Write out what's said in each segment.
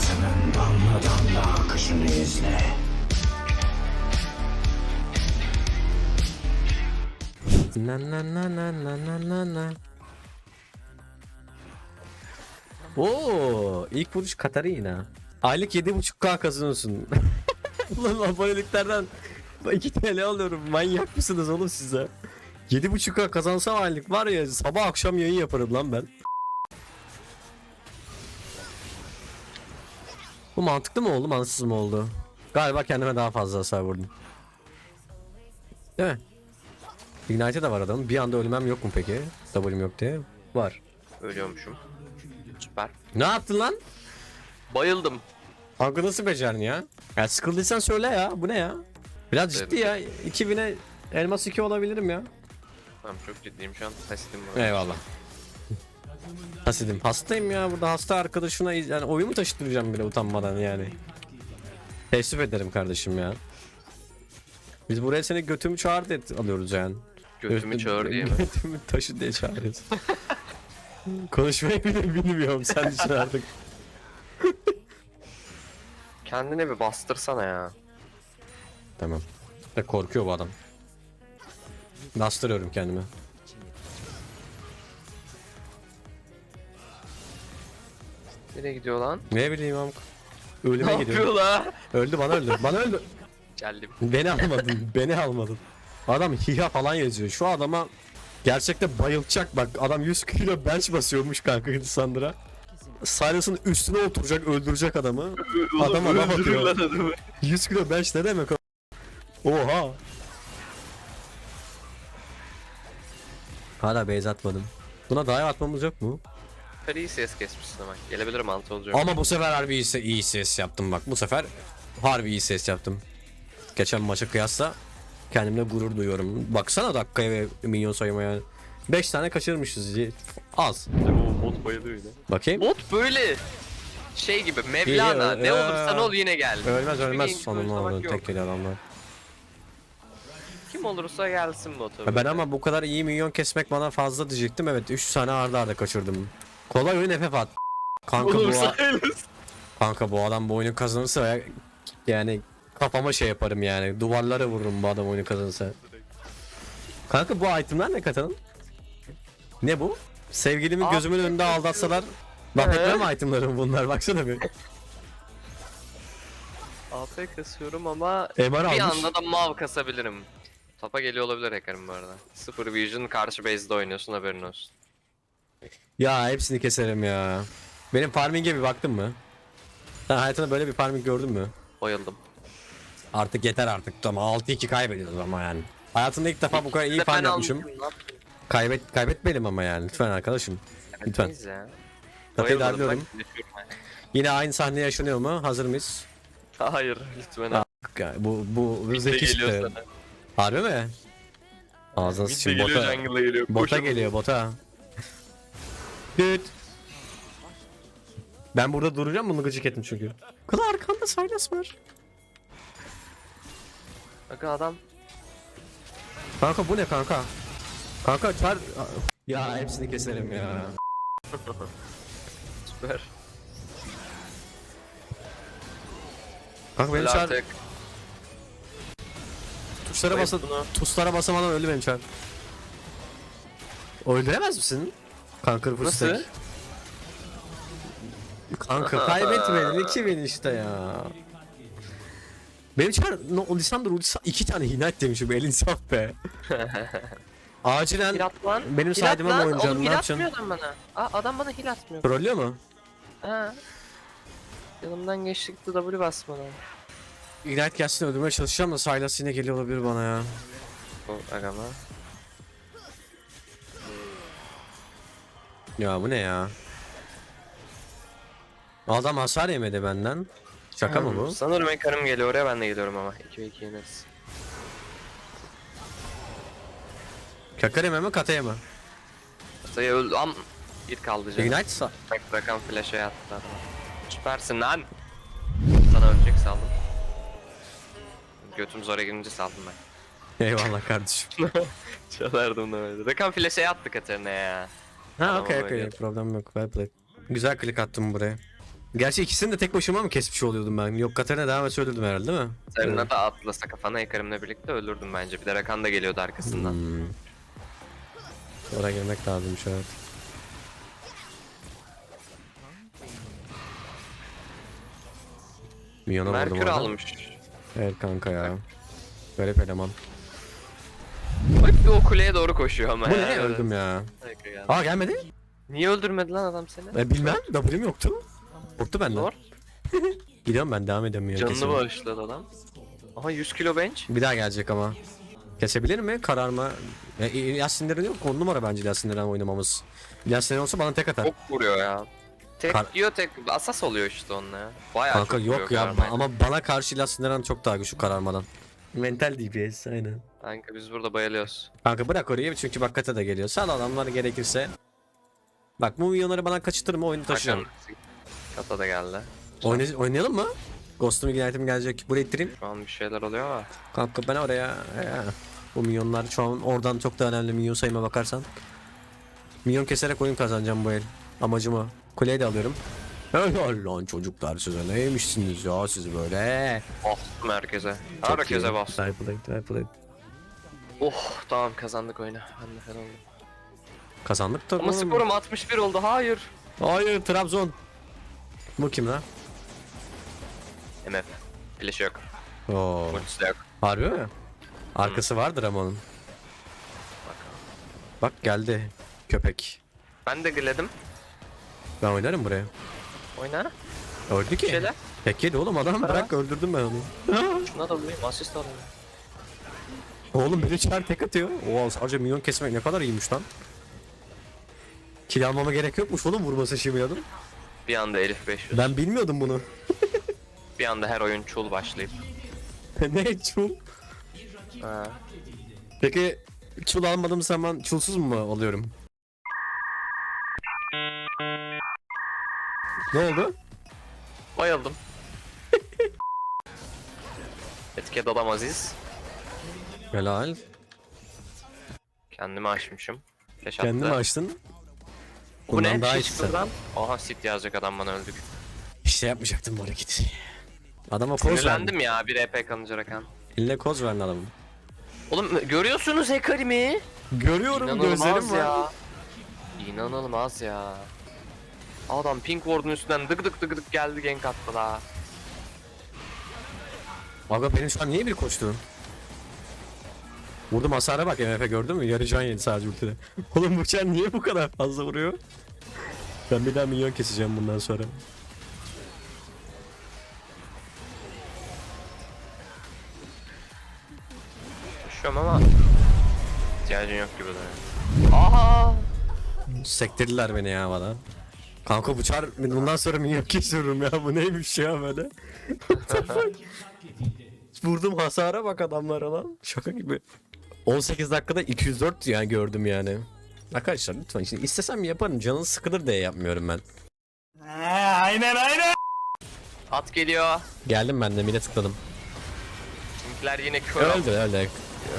Hayatının damla damla akışını izle. Na na na na na na na na. Oo, ilk vuruş Katarina. Aylık 7.5k kazanıyorsun. Ulan aboneliklerden 2 TL alıyorum. Manyak mısınız oğlum size? 7.5k kazansam aylık var ya sabah akşam yayın yaparım lan ben. Bu mantıklı mı oldu, mantıksız mı oldu? Galiba kendime daha fazla hasar vurdum. Değil mi? Ignite de var adamın. Bir anda ölmem yok mu peki? W'm yok diye. Var. Ölüyormuşum. Süper. Ne yaptın lan? Bayıldım. Kanka nasıl becerdin ya? Ya sıkıldıysan söyle ya. Bu ne ya? Biraz ciddi ya. 2000'e elmas 2 olabilirim ya. Tamam çok ciddiyim şu an. Tesitim var. Eyvallah. Hasidim. Hastayım ya burada hasta arkadaşına yani oyunu taşıtıracağım bile utanmadan yani. Teessüf ederim kardeşim ya. Biz buraya seni götümü çağır diye alıyoruz yani. Götümü çağır diye mi? Götümü taşı diye çağırıyoruz. Konuşmayı bile bilmiyorum sen düşün artık. Kendine bir bastırsana ya. Tamam. Ve korkuyor bu adam. Bastırıyorum kendimi. Nereye gidiyor lan? Ne bileyim amk. Ölüme Ne gidiyor. yapıyor la? Öldü bana öldü. Bana öldü. Geldim. Beni almadın. beni almadın. Adam hiha falan yazıyor. Şu adama gerçekten bayılacak bak. Adam 100 kilo bench basıyormuş kanka Lisandra. Silas'ın üstüne oturacak öldürecek adamı. Adama laf atıyor. adamı. 100 kilo bench ne demek o? Oha. Hala base atmadım. Buna dive atmamız yok mu? Süper iyi ses kesmişsin ama. Gelebilir mantı olacak. Ama bu sefer harbi iyi, se- iyi ses yaptım bak. Bu sefer harbi iyi ses yaptım. Geçen maça kıyasla kendimle gurur duyuyorum. Baksana dakikaya ve minyon sayımaya. 5 tane kaçırmışız. Az. O bot bayılıyor yine. Bakayım. Bot böyle şey gibi Mevlana İyi, ne ee, olursan ol yine gel. Ölmez Hiçbir ölmez genç sonunda oyuncu oldu. yok. Tek geliyor adamlar. Kim olursa gelsin botu. Ya Ben ama bu kadar iyi minyon kesmek bana fazla diyecektim. Evet 3 tane arda arda kaçırdım. Kolay oyun FF at. Kanka bu, gelsin. kanka bu adam bu oyunu kazanırsa ya- yani kafama şey yaparım yani. Duvarlara vururum bu adam oyunu kazanırsa. Kanka bu itemler ne katanın? Ne bu? Sevgilimi Abi, gözümün önünde aldatsalar Bak Ee? etmem itemlerim bunlar baksana bir. AP kasıyorum ama MR bir almış. anda da mav kasabilirim. Tapa geliyor olabilir hacker'ım bu arada. Sıfır vision karşı base'de oynuyorsun haberin olsun. Ya hepsini keserim ya. Benim farming'e bir baktın mı? Sen hayatında böyle bir farming gördün mü? Bayıldım. Artık yeter artık tamam 6-2 kaybediyoruz ama yani. Hayatımda ilk defa bu kadar iyi farm yapmışım. Kaybet kaybetmeyelim ama yani lütfen arkadaşım. Lütfen. Bayılmadım, darlıyorum. Yine aynı sahne yaşanıyor mu? Hazır mıyız? Hayır lütfen. Ha, Ya Bu bu de zeki çıktı. Harbi mi? Ağzına geliyor bota. geliyor. Bota geliyor bota. Düt. Ben burada duracağım bunu gıcık ettim çünkü. Kılı arkanda Silas var. Bak adam Kanka bu ne kanka? Kanka çar... Ya hepsini keserim ya. süper. Kanka benim Öyle çar... artık. Tuşlara Bayıp basa... bunu. Tuşlara basamadan öldü benim çar. Öldüremez misin? Kanka bu stack. Kanka kaybetmedin 2000 işte ya. Benim çar no, Lisandro ultisi iki tane hinayet demişim elin saf be. Acilen Hil at lan. benim Hil saydığıma mı oynayacaksın ne hil yapacaksın? atmıyor adam bana. Aa, adam bana hil atmıyor. trollüyor mu? Ha. Yanımdan geçtikte W basmadan. Ignite gelsin öldürmeye çalışacağım da Sylas yine geliyor olabilir bana ya. O agama. Ya bu ne ya? Adam hasar yemedi benden. Şaka mı bu? Sanırım Ekarım geliyor oraya ben de geliyorum ama. 2 ve 2 yeneriz. Kakar yeme mi kataya mı? Sayı öldü am. Bir kaldı canım. Ignite sa- Bak bırakan flash'a yattı adam. Süpersin lan. Sana ölecek saldım. Götüm zora girince saldım ben. Eyvallah kardeşim. Çalardım da böyle. Rakan flash'a yattı Katarina ya. Ha okey okey problem yok well played. Güzel klik attım buraya. Gerçi ikisini de tek başıma mı kesmiş oluyordum ben? Yok Katarina devam etse öldürdüm herhalde değil mi? Sarına da atlasa kafana Ekarim'le birlikte öldürdüm bence. Bir de Rakan da geliyordu arkasından. Hmm. Oraya girmek lazımmış evet. Milyona vurdum Merkür orada. almış. Evet kanka ya. Garip eleman. Bak bir o kuleye doğru koşuyor ama Bu ya. ne öldüm ya. Aa gelmedi. Niye öldürmedi lan adam seni? E, bilmem W'm yoktu. Korktu benden. Zor. Gidiyorum ben devam edemiyorum. Canını kesin. bağışladı adam. Aha 100 kilo bench. Bir daha gelecek ama. Kesebilir mi? Kararma. E, Yasinlerin yok. 10 numara bence Yasinlerin oynamamız. Yasinlerin olsa bana tek atar. Çok vuruyor ya. Tek Kar- diyor tek asas oluyor işte onunla ya. Bayağı Kanka çok yok ya kararmayla. ama bana karşı Yasinlerin çok daha güçlü kararmadan. Mental DPS aynen. Kanka biz burada bayılıyoruz. Kanka bırak orayı çünkü bak kata da geliyor. Sal adamlar gerekirse. Bak bu milyonları bana kaçırtır mı oyunu taşıyacağım. Hakan Kata da geldi. Oyna- oynayalım mı? Ghost'um Ignite'im gelecek. Buraya ittireyim. Şu an bir şeyler oluyor ama. Kanka ben oraya ya. Bu milyonlar şu an oradan çok da önemli milyon sayıma bakarsan. Milyon keserek oyun kazanacağım bu el. Amacım o. Kuleyi de alıyorum. Helal lan çocuklar size neymişsiniz ya siz böyle. Bastım herkese. Herkese bastım. Triple play, triple play. Oh tamam kazandık oyunu. Ben de fena oldum. Kazandık tabii Ama oğlum. skorum 61 oldu. Hayır. Hayır Trabzon. Bu kim lan? MF. Flash yok. Oo. Ultisi de yok. Harbi mi? Arkası vardır ama onun. Bak geldi köpek. Ben de gledim. Ben oynarım buraya. Oyna. Öldü Bir ki. şeyler. Tek yedi oğlum adam bırak öldürdüm ben onu. Şuna da vurayım. Asist alayım. Oğlum biri çar tek atıyor. Oha sadece milyon kesmek ne kadar iyiymiş lan. Kill almama gerek yokmuş oğlum vurması şimdiyordum. Bir anda Elif 500. Ben bilmiyordum bunu. Bir anda her oyun çul başlayıp. ne çul? Ha. Peki çul almadığım zaman çulsuz mu oluyorum? Ne oldu? Bayıldım. Etiket adam Aziz. Helal. Kendimi açmışım. Kendimi attı. açtın. Bu Bundan ne? daha Şey iyisi. çıktı buradan. Aha sit yazacak adam bana öldük. İşte yapmayacaktım bu hareketi. Adama koz verdim. Sinirlendim ya bir EP kalınca Rakan. Eline koz verdin adamın. Oğlum görüyorsunuz Hekarimi. Görüyorum İnanılmaz gözlerim var. ya. İnanılmaz ya. Adam Pink Ward'un üstünden dık dık dık dık geldi gank attı la. Aga benim şu an niye bir koştu? Vurdum hasara bak MF gördün mü? Yarı can yedi sadece ultide. Oğlum bu can niye bu kadar fazla vuruyor? Ben bir daha milyon keseceğim bundan sonra. Düşüyorum ama ihtiyacın yok gibi de. Aha! Sektirdiler beni ya bana. Kanka bu çar bundan sonra milyon kesiyorum ya bu neymiş ya böyle. Vurdum hasara bak adamlara lan. Şaka gibi. 18 dakikada 204 yani gördüm yani. Arkadaşlar lütfen şimdi istesem yaparım canın sıkılır diye yapmıyorum ben. At geliyor. Geldim ben de mide tıkladım. Bizimkiler yine kör. Öldü öldü.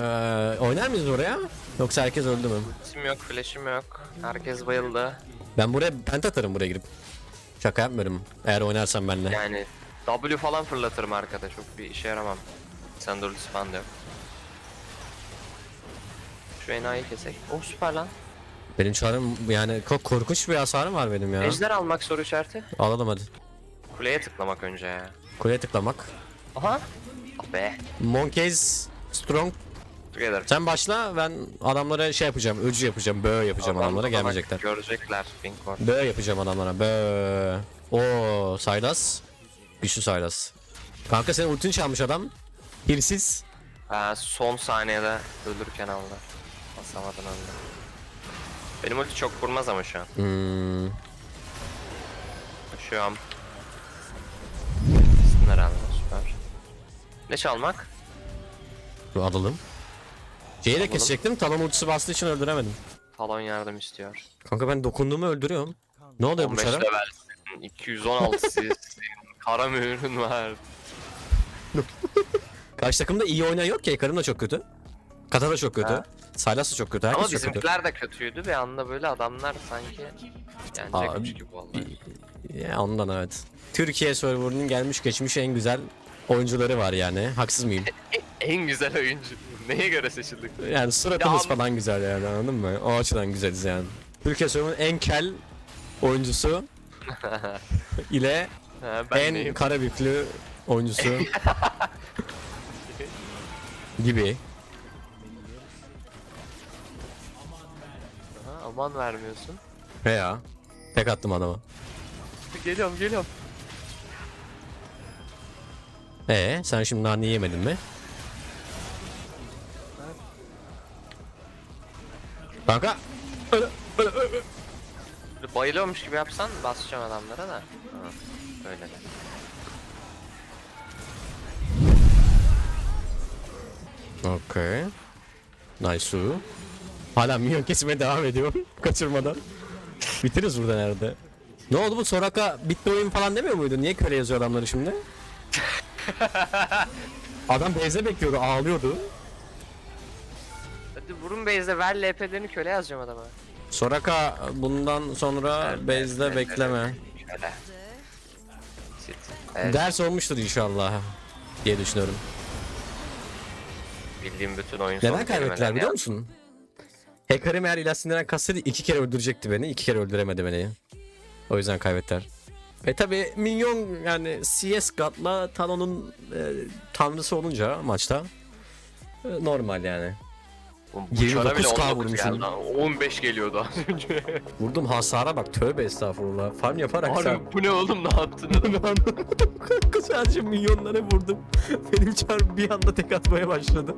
Ee, oynar mıyız oraya? Yoksa herkes öldü mü? Flash'im yok, flash'im yok. Herkes bayıldı. Ben buraya pent atarım buraya girip. Şaka yapmıyorum. Eğer oynarsam benle. Yani W falan fırlatırım arkada. Çok bir işe yaramam. Ultisi falan da yok. Şu enayi kesek. Oh süper lan. Benim çarım yani çok korkunç bir hasarım var benim ya. Ejder almak soru işareti. Alalım hadi. Kuleye tıklamak önce ya. Kuleye tıklamak. Aha. Ah be. Monkeys Strong. Together. Sen başla ben adamlara şey yapacağım. Öcü yapacağım. Bö yapacağım Adam adamlara gelmeyecekler. Görecekler. Bö yapacağım adamlara. Bö. Oo Saylas. Güçlü Saylas. Kanka senin ultini çalmış adam. Hirsiz. Ha, son saniyede öldürürken aldı. Basamadın öldü. Benim ulti çok vurmaz ama şu an. Hmm. Şu an. Kesin herhalde süper. Ne çalmak? Bu alalım. Şeyi de kesecektim. Talon ultisi bastığı için öldüremedim. Talon yardım istiyor. Kanka ben dokunduğumu öldürüyorum. Ne oluyor bu 15 çara? levelsin, 216 sizsin, kara mührün var. Karşı takımda iyi oynayan yok ki. Karım da çok kötü. Kata da çok kötü. Ha. Saylas da çok kötü. Herkes Ama çok kötü. bizimkiler de kötüydü bir anda böyle adamlar sanki yenecekmiş Abi, gibi vallahi. Ya ondan evet. Türkiye serverının gelmiş geçmiş en güzel oyuncuları var yani. Haksız mıyım? En güzel oyuncu. Neye göre seçildik? Yani suratımız Ya- falan güzel yani anladın mı? O açıdan güzeliz yani. Türkiye serverının en kel oyuncusu ile Ha, ben en neyim? karabüklü oyuncusu gibi. Ha, aman vermiyorsun. Veya tek attım adama. Geliyorum geliyorum. Ee, sen şimdi nane yemedin mi? Kanka. Öyle, öyle, öyle. Böyle Bayılıyormuş gibi yapsan basacağım adamlara da. Ha, öyle de. Okey. Nice. Hala minyon kesmeye devam ediyorum. Kaçırmadan. Bitiririz burada nerede? Ne oldu bu Soraka bitti oyun falan demiyor muydu? Niye köle yazıyor adamları şimdi? Adam base'e bekliyordu, ağlıyordu. Vurun base'de ver LP'lerini köle yazacağım adama. Soraka bundan sonra base'de bekleme. Sit. Evet, Ders olmuştur inşallah diye düşünüyorum. bildiğim bütün oyun Neden kaybettiler biliyor musun? Hacker'ım eğer ilah sindiren kassaydı iki kere öldürecekti beni. iki kere öldüremedi beni. O yüzden kaybettiler. E tabi Minyon yani CS God'la Talon'un e, tanrısı olunca maçta e, normal yani. Oğlum bu 29K çara bile 19 vurmuşum. geldi lan. 15 geliyordu az önce. Vurdum hasara bak tövbe estağfurullah. Farm yaparak sen. Bu ne oğlum ne yaptın? Kanka sadece milyonlara vurdum. Benim çar bir anda tek atmaya başladı.